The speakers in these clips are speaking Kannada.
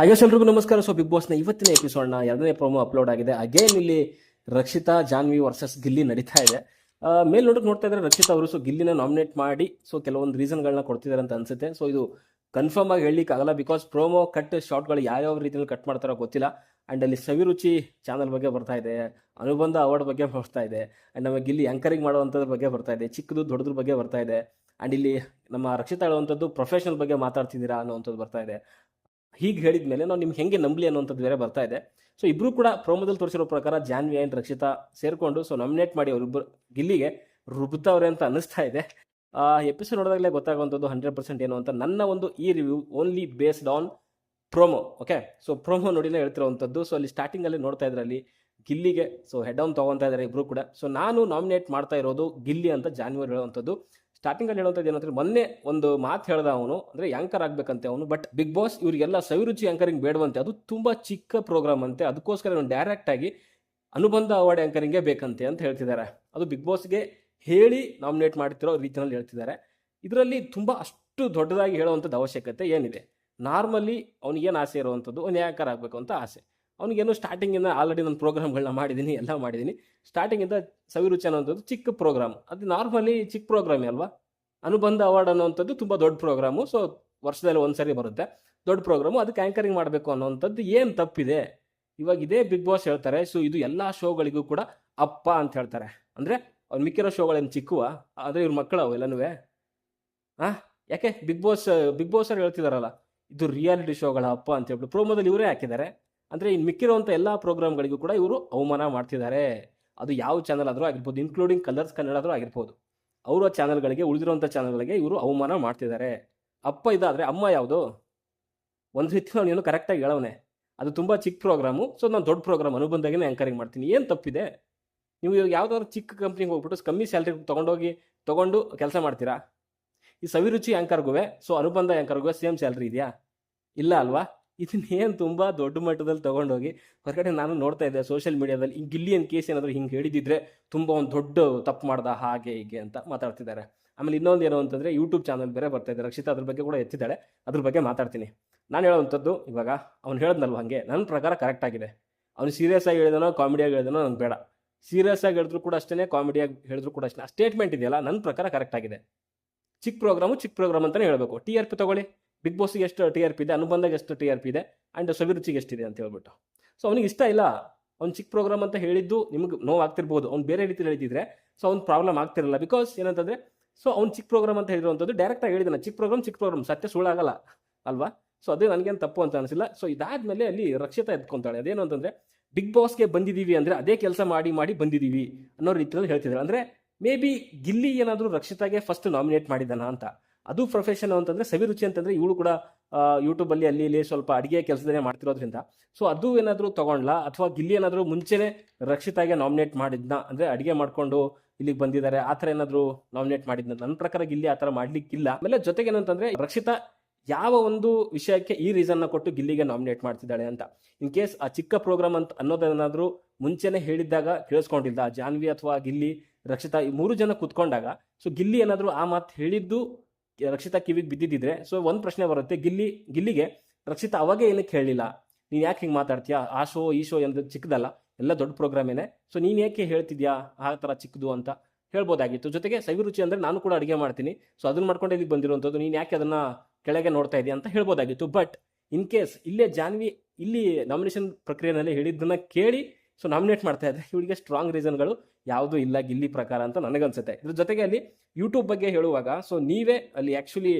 ಹಾಗೆ ಎಲ್ರಿಗೂ ನಮಸ್ಕಾರ. ಸೊ ಬಿಗ್ ಬಾಸ್ನ ಇವತ್ತಿನ ಎಪಿಸೋಡ್ನ ಎರಡನೇ ಪ್ರೋಮೋ ಅಪ್ಲೋಡ್ ಆಗಿದೆ. ಅಗೇನ್ ಇಲ್ಲಿ ರಕ್ಷಿತಾ, ಜಾನ್ವಿ ವರ್ಸಸ್ ಗಿಲ್ಲಿ ನಡೀತಾ ಇದೆ. ಮೇಲ್ ನೋಡಕ್ ನೋಡ್ತಾ ಇದ್ರೆ ರಕ್ಷಿತಾ ಅವರು ಸೊ ಗಿಲ್ಲಿನ ನಾಮಿನೇಟ್ ಮಾಡಿ ಸೊ ಕೆಲವೊಂದು ರೀಸನ್ಗಳನ್ನ ಕೊಡ್ತಿದ್ದಾರೆ ಅಂತ ಅನ್ಸುತ್ತೆ. ಸೊ ಇದು ಕನ್ಫರ್ಮ್ ಆಗಿ ಹೇಳಲಿಕ್ಕೆ ಆಗಲ್ಲ ಬಿಕಾಸ್ ಪ್ರೋಮೋ ಕಟ್ ಶಾರ್ಟ್ಗಳು ಯಾವ್ಯಾವ ರೀತಿಯಲ್ಲಿ ಕಟ್ ಮಾಡ್ತಾರೋ ಗೊತ್ತಿಲ್ಲ. ಆ್ಯಂಡ್ ಅಲ್ಲಿ ಸವಿರುಚಿ ಚಾನಲ್ ಬಗ್ಗೆ ಬರ್ತಾ ಇದೆ, ಅನುಬಂಧ ಅವಾರ್ಡ್ ಬಗ್ಗೆ ಬರ್ತಾ ಇದೆ ಆ್ಯಂಡ್ ನಮಗೆ ಗಿಲ್ಲಿ ಆಂಕರಿಂಗ್ ಮಾಡುವಂಥದ್ರ ಬಗ್ಗೆ ಬರ್ತಾ ಇದೆ, ಚಿಕ್ಕದು ದೊಡ್ಡದ್ರ ಬಗ್ಗೆ ಬರ್ತಾ ಇದೆ. ಆ್ಯಂಡ್ ಇಲ್ಲಿ ನಮ್ಮ ರಕ್ಷಿತಾ ಹೇಳುವಂಥದ್ದು ಪ್ರೊಫೆಷನಲ್ ಬಗ್ಗೆ ಮಾತಾಡ್ತಿದ್ದೀರಾ ಅನ್ನೋವಂಥದ್ದು ಬರ್ತಾ ಇದೆ. ಹೀಗೆ ಹೇಳಿದ ಮೇಲೆ ನಾವು ನಿಮ್ಗೆ ಹೆಂಗೆ ನಂಬಲಿ ಅನ್ನೋಂಥದ್ದು ಬೇರೆ ಬರ್ತಾ ಇದೆ. ಸೊ ಇಬ್ರು ಕೂಡ ಪ್ರೋಮೋದಲ್ಲಿ ತೋರಿಸಿರೋ ಪ್ರಕಾರ ಜಾನ್ವಿ ಆ್ಯಂಡ್ ರಕ್ಷಿತಾ ಸೇರಿಕೊಂಡು ಸೊ ನಾಮಿನೇಟ್ ಮಾಡಿ ಅವರಿಬ್ಬರು ಗಿಲ್ಲಿಗೆ ರುಬ್ತವ್ರೆ ಅಂತ ಅನ್ನಿಸ್ತಾ ಇದೆ. ಎಪಿಸೋಡ್ ನೋಡಿದಾಗಲೇ ಗೊತ್ತಾಗುವಂಥದ್ದು ಹಂಡ್ರೆಡ್ ಪರ್ಸೆಂಟ್ ಏನು ಅಂತ. ನನ್ನ ಒಂದು ಈ review only based on promo okay so promo ನೋಡಿನೇ ಹೇಳ್ತಿರೋವಂಥದ್ದು. ಸೊ ಅಲ್ಲಿ ಸ್ಟಾರ್ಟಿಂಗಲ್ಲಿ ನೋಡ್ತಾ ಇದ್ರೆ ಅಲ್ಲಿ ಗಿಲ್ಲಿಗೆ ಸೊ ಹೆಡ್ ಆನ್ ತೊಗೊತಾ ಇದ್ದಾರೆ ಇಬ್ಬರು ಕೂಡ. ಸೊ ನಾನು ನಾಮಿನೇಟ್ ಮಾಡ್ತಾ ಇರೋದು ಗಿಲ್ಲಿ ಅಂತ ಜಾನ್ವರಿ ಹೇಳುವಂಥದ್ದು. ಸ್ಟಾರ್ಟಿಂಗಲ್ಲಿ ಹೇಳುವಂಥದ್ದು ಏನಂದ್ರೆ ಮೊನ್ನೆ ಒಂದು ಮಾತು ಹೇಳ್ದ ಅವನು, ಅಂದರೆ ಆ್ಯಂಕರ್ ಆಗ್ಬೇಕಂತೆ ಅವನು ಬಟ್ ಬಿಗ್ ಬಾಸ್ ಇವರಿಗೆಲ್ಲ ಸವಿರುಚಿ ಆಂಕರಿಂಗ್ ಬೇಡವಂತೆ. ಅದು ತುಂಬ ಚಿಕ್ಕ ಪ್ರೋಗ್ರಾಮ್ ಅಂತೆ. ಅದಕ್ಕೋಸ್ಕರ ಇವನು ಡೈರೆಕ್ಟ್ ಆಗಿ ಅನುಬಂಧ ಅವಾರ್ಡ್ ಆಂಕರಿಂಗೇ ಬೇಕಂತೆ ಅಂತ ಹೇಳ್ತಿದ್ದಾರೆ. ಅದು ಬಿಗ್ ಬಾಸ್ಗೆ ಹೇಳಿ ನಾಮಿನೇಟ್ ಮಾಡ್ತಿರೋ ರೀತಿಯಲ್ಲಿ ಹೇಳ್ತಿದ್ದಾರೆ. ಇದರಲ್ಲಿ ತುಂಬ ಅಷ್ಟು ದೊಡ್ಡದಾಗಿ ಹೇಳುವಂಥದ್ದು ಅವಶ್ಯಕತೆ ಏನಿದೆ? ನಾರ್ಮಲಿ ಅವ್ನಿಗೇನು ಆಸೆ ಇರುವಂಥದ್ದು ಅವ್ನು ಆ್ಯಂಕರ್ ಆಗಬೇಕು ಅಂತ ಆಸೆ. ಅವ್ನಿಗೇನು ಸ್ಟಾರ್ಟಿಂಗಿಂದ ಆಲ್ರೆಡಿ ನಾನು ಪ್ರೋಗ್ರಾಮ್ಗಳನ್ನ ಮಾಡಿದ್ದೀನಿ ಎಲ್ಲ ಮಾಡಿದ್ದೀನಿ ಸ್ಟಾರ್ಟಿಂಗಿಂದ ಸವಿರುಚಿ ಅನ್ನೋಂಥದ್ದು ಚಿಕ್ಕ ಪ್ರೋಗ್ರಾಮ್ ಅದು ನಾರ್ಮಲಿ ಚಿಕ್ಕ ಪ್ರೋಗ್ರಾಮ್ ಅಲ್ವಾ? ಅನುಬಂಧ ಅವಾರ್ಡ್ ಅನ್ನೋವಂಥದ್ದು ತುಂಬ ದೊಡ್ಡ ಪ್ರೋಗ್ರಾಮು ಸೊ ವರ್ಷದಲ್ಲಿ ಒಂದ್ಸರಿ ಬರುತ್ತೆ. ದೊಡ್ಡ ಪ್ರೋಗ್ರಾಮು ಅದಕ್ಕೆ ಆ್ಯಂಕರಿಂಗ್ ಮಾಡಬೇಕು ಅನ್ನೋವಂಥದ್ದು ಏನು ತಪ್ಪಿದೆ? ಇವಾಗ ಇದೇ ಬಿಗ್ ಬಾಸ್ ಹೇಳ್ತಾರೆ. ಸೊ ಇದು ಎಲ್ಲ ಶೋಗಳಿಗೂ ಕೂಡ ಅಪ್ಪ ಅಂತ ಹೇಳ್ತಾರೆ. ಅಂದರೆ ಅವ್ರು ಮಿಕ್ಕಿರೋ ಶೋಗಳೇನು ಚಿಕ್ಕುವ? ಆದರೆ ಇವ್ರ ಮಕ್ಕಳು ಎಲ್ಲನೂ ಹಾಂ ಯಾಕೆ? ಬಿಗ್ ಬಾಸ್ ಬಿಗ್ ಬಾಸ್ ಅವ್ರು ಹೇಳ್ತಿದಾರಲ್ಲ, ಇದು ರಿಯಾಲಿಟಿ ಶೋಗಳ ಅಪ್ಪ ಅಂತ ಹೇಳ್ಬಿಟ್ಟು. ಪ್ರೋಮೋದಲ್ಲಿ ಇವರೇ ಹಾಕಿದ್ದಾರೆ. ಅಂದರೆ ಇನ್ನು ಮಿಕ್ಕಿರುವಂಥ ಎಲ್ಲ ಪ್ರೋಗ್ರಾಮ್ಗಳಿಗೂ ಕೂಡ ಇವರು ಅವಮಾನ ಮಾಡ್ತಿದ್ದಾರೆ. ಅದು ಯಾವ ಚಾನಲ್ ಆದರೂ ಆಗಿರ್ಬೋದು ಇನ್ಕ್ಲೂಡಿಂಗ್ ಕಲರ್ಸ್ ಕನ್ನಡ ಆದರೂ ಆಗಿರ್ಬೋದು. ಅವರ ಚಾನಲ್ಗಳಿಗೆ ಉಳಿದಿರುವಂಥ ಚಾನಲ್ಗಳಿಗೆ ಇವರು ಅವಮಾನ ಮಾಡ್ತಿದ್ದಾರೆ. ಅಪ್ಪ ಇದಾದರೆ ಅಮ್ಮ ಯಾವುದು? ಒಂದು ರೀತಿ ಏನು ಕರೆಕ್ಟಾಗಿ ಹೇಳವನೆ. ಅದು ತುಂಬ ಚಿಕ್ಕ ಪ್ರೋಗ್ರಾಮು, ಸೊ ನಾನು ದೊಡ್ಡ ಪ್ರೋಗ್ರಾಮ್ ಅನುಬಂಧಾಗೇ ಆ್ಯಂಕರಿಂಗ್ ಮಾಡ್ತೀನಿ. ಏನು ತಪ್ಪಿದೆ? ನೀವು ಇವಾಗ ಯಾವುದಾದ್ರು ಚಿಕ್ಕ ಕಂಪ್ನಿಗೆ ಹೋಗ್ಬಿಟ್ಟು ಕಮ್ಮಿ ಸ್ಯಾಲ್ರಿ ತೊಗೊಂಡೋಗಿ, ತೊಗೊಂಡು ಕೆಲಸ ಮಾಡ್ತೀರಾ? ಈ ಸವಿರುಚಿ ಆ್ಯಂಕರ್ಗೂ ಸೊ ಅನುಬಂಧ ಆ್ಯಂಕರ್ಗೂ ಸೇಮ್ ಸ್ಯಾಲ್ರಿ ಇದೆಯಾ? ಇಲ್ಲ ಅಲ್ವಾ? ಇದನ್ನೇನು ತುಂಬ ದೊಡ್ಡ ಮಟ್ಟದಲ್ಲಿ ತೊಗೊಂಡೋಗಿ ಹೊರಗಡೆ ನಾನು ನೋಡ್ತಾ ಇದ್ದೆ ಸೋಷಿಯಲ್ ಮೀಡಿಯಾದಲ್ಲಿ ಈ ಗಿಲ್ಲಿಯನ್ ಕೇಸ್ ಏನಾದರೂ ಹಿಂಗೆ ಹೇಳಿದಿದ್ರೆ ತುಂಬ ಒಂದು ದೊಡ್ಡ ತಪ್ಪು ಮಾಡ್ದ ಹಾಗೆ ಹೀಗೆ ಅಂತ ಮಾತಾಡ್ತಿದ್ದಾರೆ. ಆಮೇಲೆ ಇನ್ನೊಂದು ಏನು ಅಂತಂದರೆ ಯೂಟ್ಯೂಬ್ ಚಾನಲ್ ಬೇರೆ ಬರ್ತಾ ಇದೆ ರಕ್ಷಿತಾ ಅದ್ರ ಬಗ್ಗೆ ಕೂಡ ಎತ್ತಿದ್ದಾಳೆ. ಅದ್ರ ಬಗ್ಗೆ ಮಾತಾಡ್ತೀನಿ. ನಾನು ಹೇಳೋವಂಥದ್ದು ಇವಾಗ ಅವ್ನು ಹೇಳಿದ್ನಲ್ವ ಹಾಗೆ ನನ್ನ ಪ್ರಕಾರ ಕರೆಕ್ಟ್ ಆಗಿದೆ. ಅವ್ನು ಸೀರಿಯಸ್ ಆಗಿ ಹೇಳಿದನೋ ಕಾಮಿಡಿಯಾಗಿ ಹೇಳಿದನೋ ನನಗೆ ಬೇಡ. ಸೀರಿಯಸ್ ಆಗಿ ಹೇಳಿದ್ರು ಕೂಡ ಅಷ್ಟೇ ಕಾಮಿಡಿಯಾಗಿ ಹೇಳಿದ್ರು ಕೂಡ ಅಷ್ಟೇ ಸ್ಟೇಟ್ಮೆಂಟ್ ಇದೆಯಲ್ಲ ನನ್ನ ಪ್ರಕಾರ ಕರೆಕ್ಟ್ ಆಗಿದೆ. ಚಿಕ್ಕ ಪ್ರೋಗ್ರಾಮು ಚಿಕ್ಕ ಪ್ರೋಗ್ರಾಮ್ ಅಂತಲೇ ಹೇಳಬೇಕು. ಟಿ ಆರ್ ಪಿ ತಗೊಳ್ಳಿ. ಬಿಗ್ ಬಾಸ್ಗೆ ಎಷ್ಟು ಟಿ ಆರ್ ಪಿ ಇದೆ ಅನುಬಂಧಕ್ಕೆ ಎಷ್ಟು ಟಿ ಆರ್ ಪಿ ಇದೆ ಆ್ಯಂಡ್ ಸವಿರುಚಿಗೆ ಎಷ್ಟಿದೆ ಅಂತ ಹೇಳ್ಬಿಟ್ಟು. ಸೊ ಅವ್ನಿಗೆ ಇಷ್ಟ ಇಲ್ಲ. ಅವ್ನು ಚಿಕ್ಕ ಪ್ರೋಗ್ರಾಮ್ ಅಂತ ಹೇಳಿದ್ದು ನಿಮ್ಗೆ ನೋವಾಗ್ತಿರ್ಬೋದು ಅವ್ನು ಬೇರೆ ರೀತಿಯಲ್ಲಿ ಹೇಳಿದ್ರೆ ಸೊ ಅವ್ನು ಪ್ರಾಬ್ಲಮ್ ಆಗ್ತಿರಲ್ಲ. ಬಿಕಾಸ್ ಏನಂತಂದರೆ ಸೊ ಅವ್ನು ಚಿಕ್ಕ ಪ್ರೋಗ್ರಾಮ್ ಅಂತ ಹೇಳಿರುವಂಥದ್ದು ಡೈರೆಕ್ಟಾಗಿ ಹೇಳಿದಾನೆ ಚಿಕ್ಕ ಪ್ರೋಗ್ರಾಮ್ ಚಿಕ್ಕ ಪ್ರೋಗ್ರಾಮ್ ಸತ್ಯ ಸುಳ್ಳಾಗಲ್ಲ. ಅಲ್ವಾ? ಸೊ ಅದೇ ನನಗೇನು ತಪ್ಪು ಅಂತ ಅನಿಸಿಲ್ಲ. ಸೊ ಇದಾದಮೇಲೆ ಅಲ್ಲಿ ರಕ್ಷಿತಾ ಎತ್ಕೊಂತಾಳೆ. ಅದೇನು ಅಂತಂದರೆ ಬಿಗ್ ಬಾಸ್ಗೆ ಬಂದಿದ್ದೀವಿ ಅಂದರೆ ಅದೇ ಕೆಲಸ ಮಾಡಿ ಮಾಡಿ ಬಂದಿದ್ದೀವಿ ಅನ್ನೋ ರೀತಿಯಲ್ಲಿ ಹೇಳ್ತಿದ್ದಾರೆ. ಅಂದರೆ ಮೇ ಬಿ ಗಿಲ್ಲಿ ಏನಾದರೂ ರಕ್ಷಿತಾಗೆ ಫಸ್ಟ್ ನಾಮಿನೇಟ್ ಮಾಡಿದ್ದಾನ ಅಂತ. ಅದು ಪ್ರೊಫೆಷನ್ ಅಂತಂದರೆ ಸವಿರುಚಿ ಅಂತಂದರೆ ಇವಳು ಕೂಡ ಯೂಟ್ಯೂಬಲ್ಲಿ ಅಲ್ಲಿ ಇಲ್ಲಿ ಸ್ವಲ್ಪ ಅಡುಗೆ ಕೆಲಸದನ್ನೇ ಮಾಡ್ತಿರೋದ್ರಿಂದ. ಸೊ ಅದು ಏನಾದರೂ ತಗೊಂಡ್ಲಾ? ಅಥವಾ ಗಿಲ್ಲಿ ಏನಾದರೂ ಮುಂಚೆನೇ ರಕ್ಷಿತಾಗೆ ನಾಮಿನೇಟ್ ಮಾಡಿದ್ನ? ಅಂದರೆ ಅಡುಗೆ ಮಾಡಿಕೊಂಡು ಇಲ್ಲಿಗೆ ಬಂದಿದ್ದಾರೆ, ಆ ಥರ ಏನಾದರೂ ನಾಮಿನೇಟ್ ಮಾಡಿದ್ನ? ನನ್ನ ಪ್ರಕಾರ ಗಿಲ್ಲಿ ಆ ಥರ ಮಾಡ್ಲಿಕ್ಕಿಲ್ಲ. ಆಮೇಲೆ ಜೊತೆಗೆ ಏನಂತಂದರೆ ರಕ್ಷಿತಾ ಯಾವ ಒಂದು ವಿಷಯಕ್ಕೆ ಈ ರೀಸನ್ನ ಕೊಟ್ಟು ಗಿಲ್ಲಿಗೆ ನಾಮಿನೇಟ್ ಮಾಡ್ತಿದ್ದಾಳೆ ಅಂತ. ಇನ್ ಕೇಸ್ ಆ ಚಿಕ್ಕ ಪ್ರೋಗ್ರಾಮ್ ಅಂತ ಅನ್ನೋದೇನಾದರೂ ಮುಂಚೆನೆ ಹೇಳಿದ್ದಾಗ ಕೇಳಿಸ್ಕೊಂಡಿಲ್ಲ ಜಾನ್ವಿ ಅಥವಾ ಗಿಲ್ಲಿ, ರಕ್ಷಿತಾ ಈ ಮೂರು ಜನ ಕೂತ್ಕೊಂಡಾಗ ಸೊ ಗಿಲ್ಲಿ ಏನಾದರೂ ಆ ಮಾತು ಹೇಳಿದ್ದು ರಕ್ಷಿತಾ ಕಿವಿಗೆ ಬಿದ್ದಿದ್ದಿದ್ರೆ ಸೊ ಒಂದು ಪ್ರಶ್ನೆ ಬರುತ್ತೆ, ಗಿಲ್ಲಿ, ಗಿಲ್ಲಿಗೆ ರಕ್ಷಿತಾ ಅವಾಗೇ ಏನಕ್ಕೆ ಹೇಳಿಲ್ಲ? ನೀನು ಯಾಕೆ ಹಿಂಗೆ ಮಾತಾಡ್ತೀಯಾ? ಆ ಶೋ, ಈ ಶೋ ಎಂದು ಚಿಕ್ಕದಲ್ಲ, ಎಲ್ಲ ದೊಡ್ಡ ಪ್ರೋಗ್ರಾಮೇನೆ ಸೊ ನೀನು ಯಾಕೆ ಹೇಳ್ತಿದ್ಯಾ ಆ ಥರ ಚಿಕ್ಕದು ಅಂತ ಹೇಳ್ಬೋದಾಗಿತ್ತು. ಜೊತೆಗೆ ಸವಿರುಚಿ ಅಂದರೆ ನಾನು ಕೂಡ ಅಡುಗೆ ಮಾಡ್ತೀನಿ ಸೊ ಅದನ್ನ ಮಾಡ್ಕೊಂಡು ಇಲ್ಲಿಗೆ ಬಂದಿರುವಂಥದ್ದು ನೀನು ಯಾಕೆ ಅದನ್ನು ಕೆಳಗೆ ನೋಡ್ತಾ ಇದೆಯಾ ಅಂತ ಹೇಳ್ಬೋದಾಗಿತ್ತು. ಬಟ್ ಇನ್ ಕೇಸ್ ಇಲ್ಲೇ ಜಾನ್ವಿ, ಇಲ್ಲಿ ನಾಮಿನೇಷನ್ ಪ್ರಕ್ರಿಯೆನಲ್ಲಿ ಹೇಳಿದ್ದನ್ನ ಕೇಳಿ ಸೊ ನಾಮಿನೇಟ್ ಮಾಡ್ತಾ ಇದ್ದಾರೆ ಇವರಿಗೆ ಸ್ಟ್ರಾಂಗ್ ರೀಸನ್ಗಳು ಯಾವುದೂ ಇಲ್ಲ, ಗಿಲ್ಲಿ ಪ್ರಕಾರ ಅಂತ ನನಗನ್ಸುತ್ತೆ. ಇದ್ರ ಜೊತೆಗೆ ಅಲ್ಲಿ ಯೂಟ್ಯೂಬ್ ಬಗ್ಗೆ ಹೇಳುವಾಗ ಸೊ ನೀವೇ ಅಲ್ಲಿ ಆ್ಯಕ್ಚುಲಿ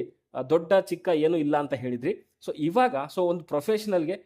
ದೊಡ್ಡ, ಚಿಕ್ಕ ಏನು ಇಲ್ಲ ಅಂತ ಹೇಳಿದ್ರಿ. ಸೊ ಇವಾಗ ಸೊ ಒಂದು ಪ್ರೊಫೆಷನಲ್ಗೆ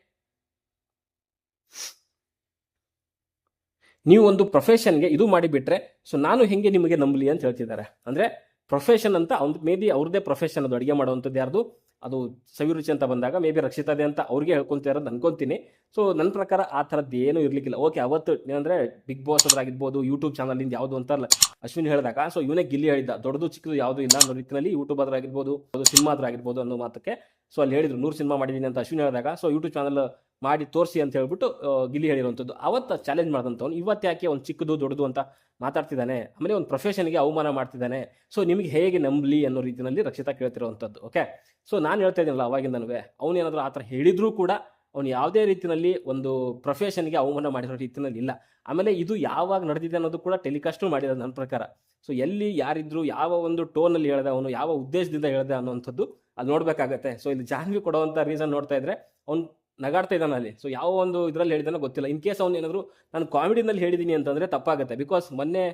ನೀವು ಒಂದು ಪ್ರೊಫೆಷನ್ಗೆ ಇದು ಮಾಡಿಬಿಟ್ರೆ ಸೊ ನಾನು ಹೆಂಗೆ ನಿಮಗೆ ನಂಬಲಿ ಅಂತ ಹೇಳ್ತಿದ್ದಾರೆ. ಅಂದರೆ ಪ್ರೊಫೆಷನ್ ಅಂತ ಅವ್ನು, ಮೇ ಬಿ ಅವ್ರದ್ದೇ ಪ್ರೊಫೆಷನ್ ಅದು ಅಡುಗೆ ಮಾಡುವಂಥದ್ದು ಯಾರ್ದು? ಅದು ಸವಿರುಚಿ ಅಂತ ಬಂದಾಗ ಮೇ ಬಿ ರಕ್ಷಿತಾದೆ ಅಂತ ಅವ್ರಿಗೆ ಹೇಳ್ಕೊಂತ ಇರೋದು ಅನ್ಕೊಂತೀನಿ. ಸೊ ನನ್ನ ಪ್ರಕಾರ ಆ ಥರದ್ದು ಏನೂ ಇರಲಿಕ್ಕಿಲ್ಲ. ಓಕೆ ಅವತ್ತು ಏನಂದರೆ ಬಿಗ್ ಬಾಸ್ ಅದ್ರಾಗಿರ್ಬೋದು ಯೂಟ್ಯೂಬ್ ಚಾನಲಿಂದ ಯಾವುದು ಅಂತಾರಲ್ಲ ಅಶ್ವಿನ್ ಹೇಳಿದಾಗ ಸೊ ಇವನೇ ಗಿಲ್ಲಿ ಹೇಳಿದ್ದ, ದೊಡ್ಡದು ಚಿಕ್ಕದು ಯಾವುದು ಇಲ್ಲ ಅನ್ನೋ ರೀತಿಯಲ್ಲಿ ಯೂಟ್ಯೂಬ್ ಅದ್ರಾಗಿರ್ಬೋದು ಅದು ಸಿನಿಮಾ ಅದ್ರಾಗಿರ್ಬೋದು ಅನ್ನೋ ಮಾತಕ್ಕೆ. ಸೊ ಅಲ್ಲಿ ಹೇಳಿದ್ರು, ನೂರು ಸಿನಿಮಾ ಮಾಡಿದ್ದೀನಿ ಅಂತ ಅಶ್ವಿನ್ ಹೇಳಿದಾಗ ಸೊ ಯೂಟ್ಯೂಬ್ ಚಾನಲ್ ಮಾಡಿ ತೋರಿಸಿ ಅಂತ ಹೇಳ್ಬಿಟ್ಟು ಗಿಲ್ಲಿ ಹೇಳಿರುವಂಥದ್ದು. ಅವತ್ತು ಚಾಲೆಂಜ್ ಮಾಡಿದಂಥವ್ನು, ಇವತ್ತು ಯಾಕೆ ಒಂದು ಚಿಕ್ಕದು, ದೊಡ್ಡದು ಅಂತ ಮಾತಾಡ್ತಿದ್ದಾನೆ? ಆಮೇಲೆ ಒಂದು ಪ್ರೊಫೆಷನ್ಗೆ ಅವಮಾನ ಮಾಡ್ತಿದ್ದಾನೆ. ಸೊ ನಿಮಗೆ ಹೇಗೆ ನಂಬಲಿ ಅನ್ನೋ ರೀತಿಯಲ್ಲಿ ರಕ್ಷಿತಾ ಕೇಳ್ತಿರುವಂಥದ್ದು ಓಕೆ ಸೊ ನಾನು ಹೇಳ್ತಾ ಇದ್ದೀನಲ್ಲ ಅವಾಗಿಂದನೂ ಅವನೇನಾದರೂ ಆ ಥರ ಹೇಳಿದ್ರೂ ಕೂಡ ಅವ್ನು ಯಾವುದೇ ರೀತಿಯಲ್ಲಿ ಒಂದು ಪ್ರೊಫೆಷನ್ಗೆ ಅವಮಾನ ಮಾಡಿರೋ ರೀತಿಯಲ್ಲಿ ಇಲ್ಲ. ಆಮೇಲೆ ಇದು ಯಾವಾಗ ನಡೆದಿದೆ ಅನ್ನೋದು ಕೂಡ ಟೆಲಿಕಾಸ್ಟು ಮಾಡಿದ ನನ್ನ ಪ್ರಕಾರ. ಸೊ ಎಲ್ಲಿ ಯಾರಿದ್ರು ಯಾವ ಒಂದು ಟೋನಲ್ಲಿ ಹೇಳ್ದೆ, ಅವನು ಯಾವ ಉದ್ದೇಶದಿಂದ ಹೇಳ್ದೆ ಅನ್ನೋವಂಥದ್ದು ಅದು ನೋಡಬೇಕಾಗತ್ತೆ. ಸೊ ಇಲ್ಲಿ ಜಾನ್ವಿ ಕೊಡುವಂಥ ರೀಸನ್ ನೋಡ್ತಾ ಇದ್ರೆ, ಅವ್ನು ನಗಾಡ್ತಾ ಇದ್ದಾನೆ ಅಲ್ಲಿ. ಸೊ ಯಾವ ಒಂದು ಇದರಲ್ಲಿ ಹೇಳಿದಾನೋ ಗೊತ್ತಿಲ್ಲ. ಇನ್ ಕೇಸ್ ಅವ್ನು ಏನಾದ್ರು, ನಾನು ಕಾಮಿಡಿನಲ್ಲಿ ಹೇಳಿದ್ದೀನಿ ಅಂತಂದ್ರೆ ತಪ್ಪಾಗುತ್ತೆ. ಬಿಕಾಸ್ ಮೊನ್ನೆ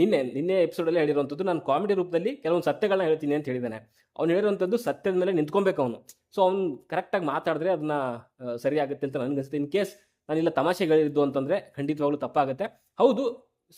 ನಿನ್ನೆ ನಿನ್ನೆ ಎಪಿಸೋಡಲ್ಲಿ ಹೇಳಿರುವಂಥದ್ದು ನಾನು ಕಾಮಿಡಿ ರೂಪದಲ್ಲಿ ಕೆಲವೊಂದು ಸತ್ಯಗಳನ್ನ ಹೇಳ್ತೀನಿ ಅಂತ ಹೇಳಿದ್ದಾನೆ. ಅವ್ನು ಹೇಳಿರುವಂಥದ್ದು ಸತ್ಯದ ಮೇಲೆ ನಿಂತ್ಕೊಬೇಕು ಅವನು. ಸೊ ಅವ್ನು ಕರೆಕ್ಟಾಗಿ ಮಾತಾಡಿದ್ರೆ ಅದನ್ನ ಸರಿಯಾಗುತ್ತೆ ಅಂತ ನನಗೆ ಅನಿಸುತ್ತೆ. ಇನ್ ಕೇಸ್ ನಾನಿಲ್ಲ ತಮಾಷೆಗಳಿದ್ದು ಅಂತಂದ್ರೆ ಖಂಡಿತವಾಗ್ಲೂ ತಪ್ಪಾಗುತ್ತೆ. ಹೌದು,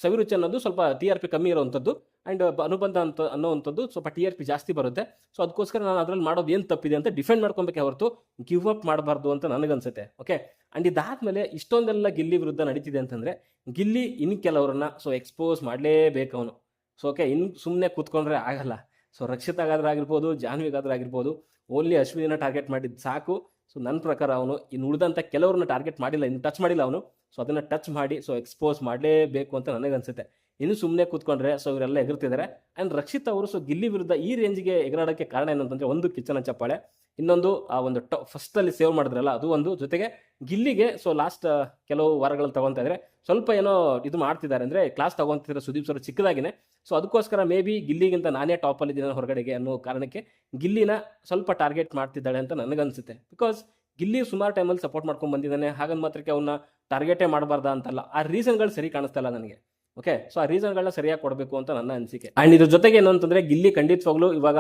ಸವಿರುಚಿ ಅನ್ನೋದು ಸ್ವಲ್ಪ ಟಿ ಆರ್ ಪಿ ಕಮ್ಮಿ ಇರುವಂಥದ್ದು. ಆ್ಯಂಡ್ ಅನುಬಂಧ ಅಂತ ಅನ್ನೋವಂಥದ್ದು ಸ್ವಲ್ಪ ಟಿ ಆರ್ ಪಿ ಜಾಸ್ತಿ ಬರುತ್ತೆ. ಸೊ ಅದಕ್ಕೋಸ್ಕರ ನಾನು ಅದ್ರಲ್ಲಿ ಮಾಡೋದು ಏನು ತಪ್ಪಿದೆ ಅಂತ ಡಿಫೆಂಡ್ ಮಾಡ್ಕೊಬೇಕೆ ಹೊರತು ಗಿವ್ ಅಪ್ ಮಾಡಬಾರ್ದು ಅಂತ ನನಗನ್ಸುತ್ತೆ. ಓಕೆ ಆ್ಯಂಡ್ ಇದಾದಮೇಲೆ ಇಷ್ಟೊಂದೆಲ್ಲ ಗಿಲ್ಲಿ ವಿರುದ್ಧ ನಡೀತಿದೆ ಅಂತಂದರೆ ಗಿಲ್ಲಿ ಇನ್ನು ಕೆಲವರನ್ನ ಸೊ ಎಕ್ಸ್ಪೋಸ್ ಮಾಡಲೇಬೇಕು ಅವನು. ಸೊ ಓಕೆ ಇನ್ನು ಸುಮ್ಮನೆ ಕೂತ್ಕೊಂಡ್ರೆ ಆಗಲ್ಲ. ಸೊ ರಕ್ಷಿತಾಗಾದ್ರೆ ಆಗಿರ್ಬೋದು ಜಾಹ್ನವಿಗಾದ್ರೆ ಆಗಿರ್ಬೋದು ಓನ್ಲಿ ಅಶ್ವಿನಿನ ಟಾರ್ಗೆಟ್ ಮಾಡಿದ್ದು ಸಾಕು. ಸೊ ನನ್ನ ಪ್ರಕಾರ ಅವನು ಇನ್ನು ಉಳಿದಂಥ ಕೆಲವ್ರನ್ನ ಟಾರ್ಗೆಟ್ ಮಾಡಿಲ್ಲ ಇನ್ನು ಟಚ್ ಮಾಡಿಲ್ಲ ಅವನು. ಸೊ ಅದನ್ನು ಟಚ್ ಮಾಡಿ ಸೊ ಎಕ್ಸ್ಪೋಸ್ ಮಾಡಲೇಬೇಕು ಅಂತ ನನಗನ್ಸುತ್ತೆ. ಇನ್ನು ಸುಮ್ಮನೆ ಕೂತ್ಕೊಂಡ್ರೆ ಸೊ ಇವರೆಲ್ಲ ಎಗರ್ತಿದ್ದಾರೆ ಆ್ಯಂಡ್ ರಕ್ಷಿತ್ ಅವರು ಸೊ ಗಿಲ್ಲಿ ವಿರುದ್ಧ ಈ ರೇಂಜ್ಗೆ ಎಗರಾಡೋಕ್ಕೆ ಕಾರಣ ಏನಂತಂದ್ರೆ ಒಂದು ಕಿಚ್ಚನ ಚಪ್ಪಾಳೆ, ಇನ್ನೊಂದು ಆ ಒಂದು ಟ ಫಸ್ಟಲ್ಲಿ ಸೇವ್ ಮಾಡಿದ್ರಲ್ಲ, ಅದು ಒಂದು. ಜೊತೆಗೆ ಗಿಲ್ಲಿಗೆ ಸೊ ಲಾಸ್ಟ್ ಕೆಲವು ವಾರಗಳಲ್ಲಿ ತಗೊತಾ ಇದ್ರೆ. ಸ್ವಲ್ಪ ಏನೋ ಇದು ಮಾಡ್ತಿದ್ದಾರೆ ಅಂದರೆ ಕ್ಲಾಸ್ ತಗೊಂತಿದ್ದಾರೆ ಸುದೀಪ್ ಸರ್ ಚಿಕ್ಕದಾಗಿನೇ. ಸೊ ಅದಕ್ಕೋಸ್ಕರ ಮೇ ಬಿ ಗಿಲ್ಲಿಗಿಂತ ನಾನೇ ಟಾಪಲ್ಲಿ ಇದ್ದೀನಿ ಹೊರಗಡೆಗೆ ಅನ್ನೋ ಕಾರಣಕ್ಕೆ ಗಿಲ್ಲಿನ ಸ್ವಲ್ಪ ಟಾರ್ಗೆಟ್ ಮಾಡ್ತಿದ್ದಾಳೆ ಅಂತ ನನಗನ್ಸುತ್ತೆ. ಬಿಕಾಸ್ ಗಿಲ್ಲಿ ಸುಮಾರು ಟೈಮಲ್ಲಿ ಸಪೋರ್ಟ್ ಮಾಡ್ಕೊಂಡು ಬಂದಿದ್ದಾನೆ. ಹಾಗಂದ ಮಾತ್ರಕ್ಕೆ ಅವನ್ನ ಟಾರ್ಗೆಟೇ ಮಾಡಬಾರ್ದ ಅಂತಲ್ಲ. ಆ ರೀಸನ್ಗಳು ಸರಿ ಕಾಣಿಸ್ತಾ ಇಲ್ಲ ನನಗೆ. ಓಕೆ ಸೊ ಆ ರೀಸನ್ಗಳನ್ನ ಸರಿಯಾಗಿ ಕೊಡಬೇಕು ಅಂತ ನನ್ನ ಅನಿಸಿಕೆ. ಆ್ಯಂಡ್ ಇದ್ರ ಜೊತೆಗೆ ಏನು ಅಂತಂದ್ರೆ ಗಿಲ್ಲಿ ಖಂಡಿತವಾಗ್ಲೂ ಇವಾಗ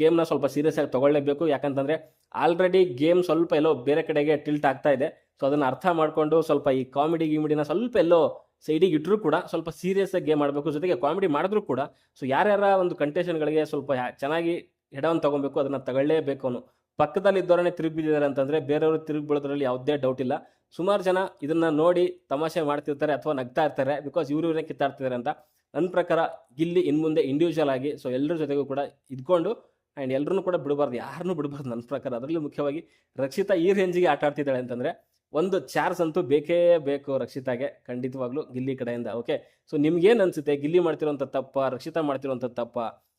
ಗೇಮ್ನ ಸ್ವಲ್ಪ ಸೀರಿಯಸ್ ಆಗಿ ತಗೊಳ್ಳೇಬೇಕು ಯಾಕಂತಂದ್ರೆ ಆಲ್ರೆಡಿ ಗೇಮ್ ಸ್ವಲ್ಪ ಎಲ್ಲೋ ಬೇರೆ ಕಡೆಗೆ ಟಿಲ್ಟ್ ಆಗ್ತಾ ಇದೆ. ಸೊ ಅದನ್ನ ಅರ್ಥ ಮಾಡ್ಕೊಂಡು ಸ್ವಲ್ಪ ಈ ಕಾಮಿಡಿ ಗಿಮಿಡಿನ ಸ್ವಲ್ಪ ಎಲ್ಲೋ ಸೈಡಿಗೆ ಇಟ್ಟರೂ ಕೂಡ ಸ್ವಲ್ಪ ಸೀರಿಯಸ್ ಆಗಿ ಗೇಮ್ ಮಾಡಬೇಕು ಜೊತೆಗೆ ಕಾಮಿಡಿ ಮಾಡಿದ್ರು ಕೂಡ ಸೊ ಯಾರ್ಯಾರ ಒಂದು ಕಂಟೆಷನ್ಗಳಿಗೆ ಸ್ವಲ್ಪ ಚೆನ್ನಾಗಿ ಹೆಡವನ್ನು ತಗೊಬೇಕು, ಅದನ್ನ ತಗೊಳ್ಳೇಬೇಕು ಅವನು ಪಕ್ಕದಲ್ಲಿ ಇದ್ದವರನ್ನೇ ತಿರುಗಿ ಬಿದ್ದಿದ್ದಾರೆ ಅಂತಂದರೆ ಬೇರೆಯವರು ತಿರುಗಿ ಬೀಳೋದ್ರಲ್ಲಿ ಯಾವುದೇ ಡೌಟ್ ಇಲ್ಲ. ಸುಮಾರು ಜನ ಇದನ್ನು ನೋಡಿ ತಮಾಷೆ ಮಾಡ್ತಿರ್ತಾರೆ ಅಥವಾ ನಗ್ತಾ ಇರ್ತಾರೆ ಬಿಕಾಸ್ ಇವರು ಇವರೇ ಕಿತ್ತಾಡ್ತಿದ್ದಾರೆ ಅಂತ. ನನ್ನ ಪ್ರಕಾರ ಗಿಲ್ಲಿ ಇನ್ನು ಮುಂದೆ ಇಂಡಿವಿಜುವಲ್ ಆಗಿ ಸೊ ಎಲ್ಲರ ಜೊತೆಗೂ ಕೂಡ ಇದ್ಕೊಂಡು ಆ್ಯಂಡ್ ಎಲ್ಲರೂ ಕೂಡ ಬಿಡಬಾರ್ದು ಯಾರನ್ನೂ ಬಿಡಬಾರ್ದು ನನ್ನ ಪ್ರಕಾರ. ಅದರಲ್ಲಿ ಮುಖ್ಯವಾಗಿ ರಕ್ಷಿತಾ ಈ ರೇಂಜಿಗೆ ಆಟ ಆಡ್ತಿದ್ದಾಳೆ ಅಂತಂದರೆ ಒಂದು ಚಾರ್ಜ್ ಅಂತೂ ಬೇಕೇ ಬೇಕು ರಕ್ಷಿತಾಗೆ, ಖಂಡಿತವಾಗ್ಲೂ ಗಿಲ್ಲಿ ಕಡೆಯಿಂದ ಓಕೆ ಸೊ ನಿಮ್ಗೇನು ಅನಿಸುತ್ತೆ? ಗಿಲ್ಲಿ ಮಾಡ್ತಿರೋಂಥ ತಪ್ಪ, ರಕ್ಷಿತಾ ಮಾಡ್ತಿರೋಂಥ ತಪ್ಪ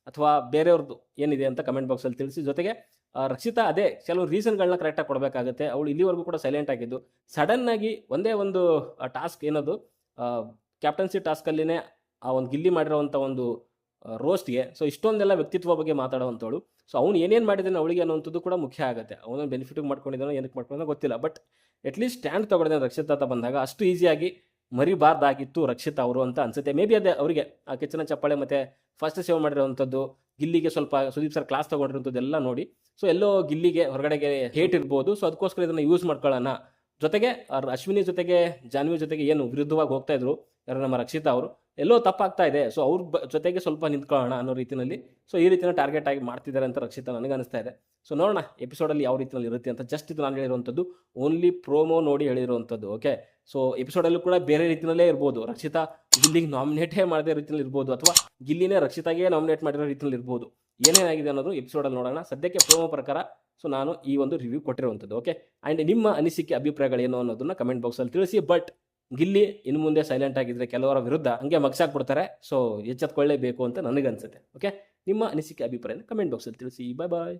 ಅಥವಾ ಬೇರೆಯವ್ರದ್ದು ಏನಿದೆ ಅಂತ ಕಮೆಂಟ್ ಬಾಕ್ಸಲ್ಲಿ ತಿಳಿಸಿ. ಜೊತೆಗೆ ರಕ್ಷಿತಾ ಅದೇ ಕೆಲವು ರೀಸನ್ಗಳನ್ನ ಕರೆಕ್ಟಾಗಿ ಕೊಡಬೇಕಾಗುತ್ತೆ. ಅವಳು ಇಲ್ಲಿವರೆಗೂ ಕೂಡ ಸೈಲೆಂಟ್ ಆಗಿದ್ದು. ಸಡನ್ ಆಗಿ ಒಂದೇ ಒಂದು ಟಾಸ್ಕ್ ಏನದು? ಕ್ಯಾಪ್ಟನ್ಸಿ ಟಾಸ್ಕಲ್ಲಿನೇ ಆ ಒಂದು ಗಿಲ್ಲಿ ಮಾಡಿರೋವಂಥ ಒಂದು ರೋಸ್ಟ್ಗೆ ಸೊ ಇಷ್ಟೊಂದೆಲ್ಲ ವ್ಯಕ್ತಿತ್ವ ಬಗ್ಗೆ ಮಾತಾಡುವಂಥವಳು. ಸೊ ಅವ್ನು ಏನೇನು ಮಾಡಿದ್ದಾನೆ ಅವಳಿಗೆ ಅನ್ನೋವಂಥದ್ದು ಕೂಡ ಮುಖ್ಯ ಆಗುತ್ತೆ. ಅವನ ಬೆನಿಫಿಟ್ ಮಾಡ್ಕೊಂಡಿದ್ದಾನೋ ಏನಕ್ಕೆ ಮಾಡ್ಕೊಂಡಿದ್ದಾನೋ ಗೊತ್ತಿಲ್ಲ. ಬಟ್ ಅಟ್ಲೀಸ್ಟ್ ಸ್ಟ್ಯಾಂಡ್ ತಗೊಂಡಿದ್ದಾನೆ ರಕ್ಷಿತಾ ಅಂತ ಬಂದಾಗ ಅಷ್ಟು ಈಸಿಯಾಗಿ ಮರಿಬಾರ್ದಾಗಿತ್ತು, ರಕ್ಷಿತ ಅವರು ಅಂತ ಅನ್ಸುತ್ತೆ. ಮೇ ಬಿ ಅದೇ ಅವರಿಗೆ, ಆ ಕಿಚ್ಚನ ಚಪ್ಪಾಳೆ ಮತ್ತೆ ಫಸ್ಟ್ ಸೇವ್ ಮಾಡಿರುವಂಥದ್ದು, ಗಿಲ್ಲಿಗೆ ಸ್ವಲ್ಪ ಸುದೀಪ್ ಸರ್ ಕ್ಲಾಸ್ ತಗೊಂಡಿರುವಂಥದ್ದೆಲ್ಲ ನೋಡಿ. ಸೊ ಎಲ್ಲೋ ಗಿಲ್ಲಿಗೆ ಹೊರಗಡೆಗೆ ಹೇಟ್ ಇರ್ಬೋದು. ಸೊ ಅದಕ್ಕೋಸ್ಕರ ಇದನ್ನು ಯೂಸ್ ಮಾಡ್ಕೊಳ್ಳೋಣ. ಜೊತೆಗೆ ಅಶ್ವಿನಿ ಜೊತೆಗೆ, ಜಾನ್ವಿ ಜೊತೆಗೆ ಏನು ವಿರುದ್ಧವಾಗಿ ಹೋಗ್ತಾ ಇದ್ರು, ಯಾರು ನಮ್ಮ ರಕ್ಷಿತಾ ಅವರು, ಎಲ್ಲೋ ತಪ್ಪಾಗ್ತಾ ಇದೆ. ಸೊ ಅವ್ರ ಜೊತೆಗೆ ಸ್ವಲ್ಪ ನಿಂತ್ಕೊಳ್ಳೋಣ ಅನ್ನೋ ರೀತಿಯಲ್ಲಿ ಸೊ ಈ ರೀತಿಯ ಟಾರ್ಗೆಟ್ ಆಗಿ ಮಾಡ್ತಿದ್ದಾರೆ ಅಂತ ರಕ್ಷಿತಾ ನನಗನ್ನಿಸ್ತಾ ಇದೆ. ಸೊ ನೋಡೋಣ ಎಪಿಸೋಡಲ್ಲಿ ಯಾವ ರೀತಿಯಲ್ಲಿ ಇರುತ್ತೆ ಅಂತ. ಜಸ್ಟ್ ಇದು ನಾನು ಹೇಳಿರುವಂಥದ್ದು ಓನ್ಲಿ ಪ್ರೋಮೋ ನೋಡಿ ಹೇಳಿರುವಂಥದ್ದು ಓಕೆ ಸೊ ಎಪಿಸೋಡಲ್ಲೂ ಕೂಡ ಬೇರೆ ರೀತಿಯಲ್ಲೇ ಇರ್ಬೋದು. ರಕ್ಷಿತಾ ಗಿಲ್ಲಿಗೆ ನಾಮಿನೇಟೇ ಮಾಡದೇ ರೀತಿಯಲ್ಲಿ ಇರ್ಬೋದು. ಅಥವಾ ಗಿಲ್ಲಿನೇ ರಕ್ಷಿತಾಗೆ ನಾಮಿನೇಟ್ ಮಾಡಿರೋ ರೀತಿಯಲ್ಲಿ ಇರ್ಬೋದು. ಏನೇನಾಗಿದೆ ಅನ್ನೋದು ಎಪಿಸೋಡಲ್ಲಿ ನೋಡೋಣ. ಸದ್ಯಕ್ಕೆ ಪ್ರೋಮೋ ಪ್ರಕಾರ ಸೊ ನಾನು ಈ ಒಂದು ರಿವ್ಯೂ ಕೊಟ್ಟಿರುವಂಥದ್ದು ಓಕೆ ಆ್ಯಂಡ್ ನಿಮ್ಮ ಅನಿಸಿಕೆ ಅಭಿಪ್ರಾಯಗಳೇನು ಅನ್ನೋದನ್ನ ಕಮೆಂಟ್ ಬಾಕ್ಸಲ್ಲಿ ತಿಳಿಸಿ. ಬಟ್ ಗಿಲ್ಲಿ ಇನ್ನು ಮುಂದೆ ಸೈಲೆಂಟ್ ಆಗಿದ್ರೆ ಕೆಲವರ ವಿರುದ್ಧ ಹಂಗೆ ಮಗ್ಸಾಕ್ಬಿಡ್ತಾರೆ ಸೊ ಎಚ್ಚೆತ್ಕೊಳ್ಳೇಬೇಕು ಅಂತ ನನಗನ್ಸುತ್ತೆ ಓಕೆ ನಿಮ್ಮ ಅನಿಸಿಕೆ, ಅಭಿಪ್ರಾಯನ ಕಮೆಂಟ್ ಬಾಕ್ಸಲ್ಲಿ ತಿಳಿಸಿ. ಬಾಯ್ ಬಾಯ್